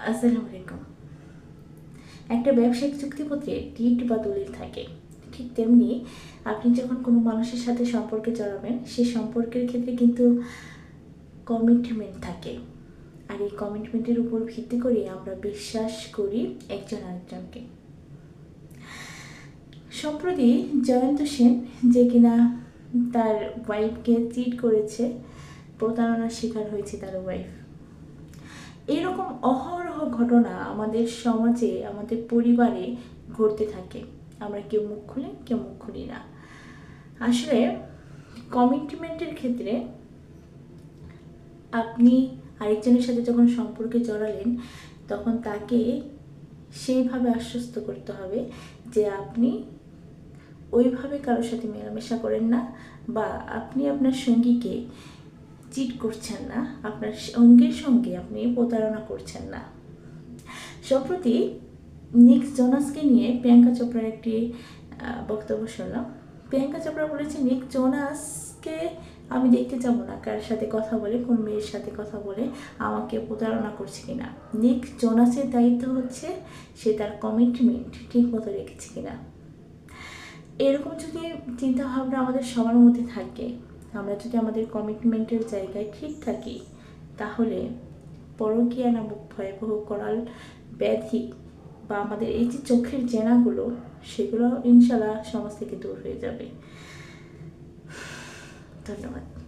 আসসালামু আলাইকুম। একটা ব্যবসায়িক চুক্তিপত্রে টিট বা দলিল থাকে। ঠিক তেমনি আপনি যখন কোনো মানুষের সাথে সম্পর্কে জড়াবেন সেই সম্পর্কের ক্ষেত্রে কিন্তু কমিটমেন্ট থাকে। আর এই কমিটমেন্টের উপর ভিত্তি করে আমরা বিশ্বাস করি একজন আরেকজনকে। সম্প্রতি জয়ন্ত সেন যে কিনা তার ওয়াইফকে চিট করেছে, প্রতারণার শিকার হয়েছে তার ওয়াইফ এরকম অহরহ ঘটনা আমাদের সমাজে, আমাদের পরিবারে ঘটতে থাকে। আমরা কেউ মুখ খুলি, কেউ মুখ খুলি না। আসলে কমিটমেন্টের ক্ষেত্রে আপনি আরেকজনের সাথে যখন সম্পর্কে জড়ালেন, তখন তাকে সেইভাবে আশ্বস্ত করতে হবে যে আপনি ওইভাবে কারোর সাথে মেলামেশা করেন না বা আপনি আপনার সঙ্গীকে চিট করছেন না, আপনার সঙ্গীর সঙ্গে আপনি প্রতারণা করছেন না। সম্প্রতি নিক জোনাসকে নিয়ে প্রিয়াঙ্কা চোপড়ার একটি বক্তব্য শুনলাম। প্রিয়াঙ্কা চোপড়া বলেছে, নিক জোনাসকে আমি দেখতে যাব না, কার সাথে কথা বলে, কোন মেয়ের সাথে কথা বলে আমাকে প্রতারণা করছে কিনা। নিক জোনাসের দায়িত্ব হচ্ছে সে তার কমিটমেন্ট ঠিক মতো রেখেছে কিনা। এরকম যদি চিন্তাভাবনা আমাদের সবার মধ্যে থাকে আমরা যদি আমাদের কমিটমেন্টের জায়গায় ঠিক থাকি, তাহলে পরকীয়া নামক ভয়াবহ করাল ব্যাধি বা আমাদের এই যে চোখের জেনাগুলো, সেগুলো ইনশাল্লাহ সমাজ থেকে দূর হয়ে যাবে। ধন্যবাদ।